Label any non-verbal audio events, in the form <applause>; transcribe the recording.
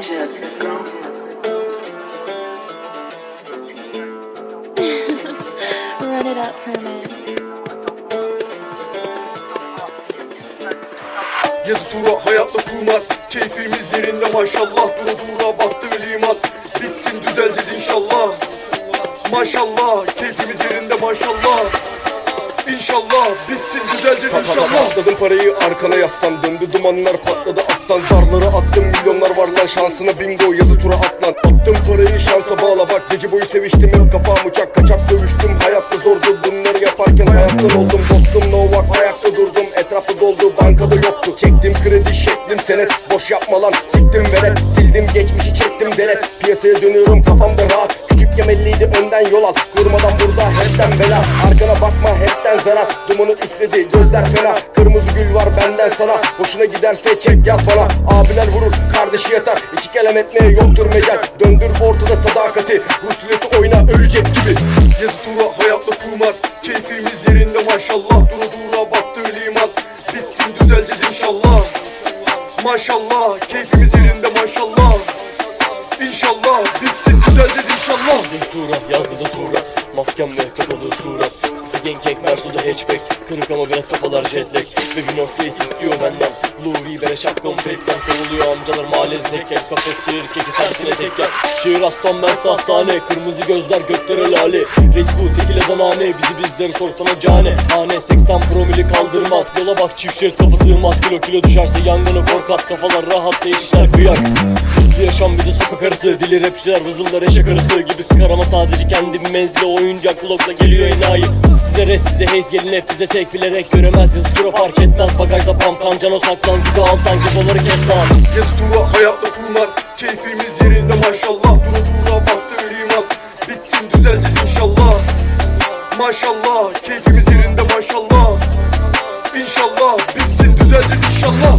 music. <laughs> Run it up, Herman. Yazı tura hayatta kumar Keyfimiz yerinde maşallah. Dura dura battı liman. Bitsin düzeleceğiz inşallah. Maşallah Keyfimiz yerinde maşallah. İnşallah bitsin düzeleceğiz inşallah. Atladım parayı? Arkana yaslan. Döndü dumanlar patladı. Aslan Zarları attım milyonlar var lan şansına bingo Yazı tura atlan. Attım parayı şansa bağla. Bak Gece boyu seviştim. Hep kafam uçak Kaçak dövüştüm. Hayatta zordu Bunları yaparken. Hayattan oldum Dostum no wax. Ayakta durdum Çektim kredi şeklim senet. Boş yapma lan siktim veret. Sildim geçmişi çektim denet Piyasaya dönüyorum kafamda rahat. Küçük gemelliydi önden yol al. Durmadan burada hepten bela. Arkana bakma hepten zarar. Dumanı üfledi gözler fena. Kırmızı gül var benden sana. Hoşuna giderse çek yaz bana. Abiler vurur kardeşi yatar. İki kelam etmeye yoktur mecal. Döndür ortada sadakati. Rusuleti oyna ölecek gibi. Yazı tura Maşallah keyfimiz yerinde maşallah. İnşallah bitsin düzeleceğiz inşallah. Düz Turat yazdı da Turat Maskem ve kapalı Turat Stigen kek Mersu'da hatchback. Kırık ama biraz kafalar jetlag bir not face istiyor benden. Louis bere şapkam facecam Kovuluyor. Amcalar mahallede tekken Kafes şehir keki sertine tekken Şehir aslan Mersi hastane. Kırmızı gözler göklere lale. Reis bu tekile zanane Bizi bizleri sorsana cane. Hane 80 promili kaldırmaz. Yola bak çift şerit kafa sığmaz. Kilo kilo düşerse yangını korkat Kafalar rahat değişler kıyak. Hızlı yaşam bir de sokak arası. Dili rapçiler vızıllar eşek arası gibi sıkar. Ama sadece kendi menzili oyuncak blokla geliyor enayi. Size rest bize haze gelin. Hep bize tek bilerek göremezsiniz. Tura fark etmez. Bagajda pampan cano saklan. Gibi alttan giboları kes lan. Yazı tura hayatta kumar Keyfimiz yerinde maşallah maşallah Keyfimiz yerinde maşallah. İnşallah biz için düzeleceğiz inşallah.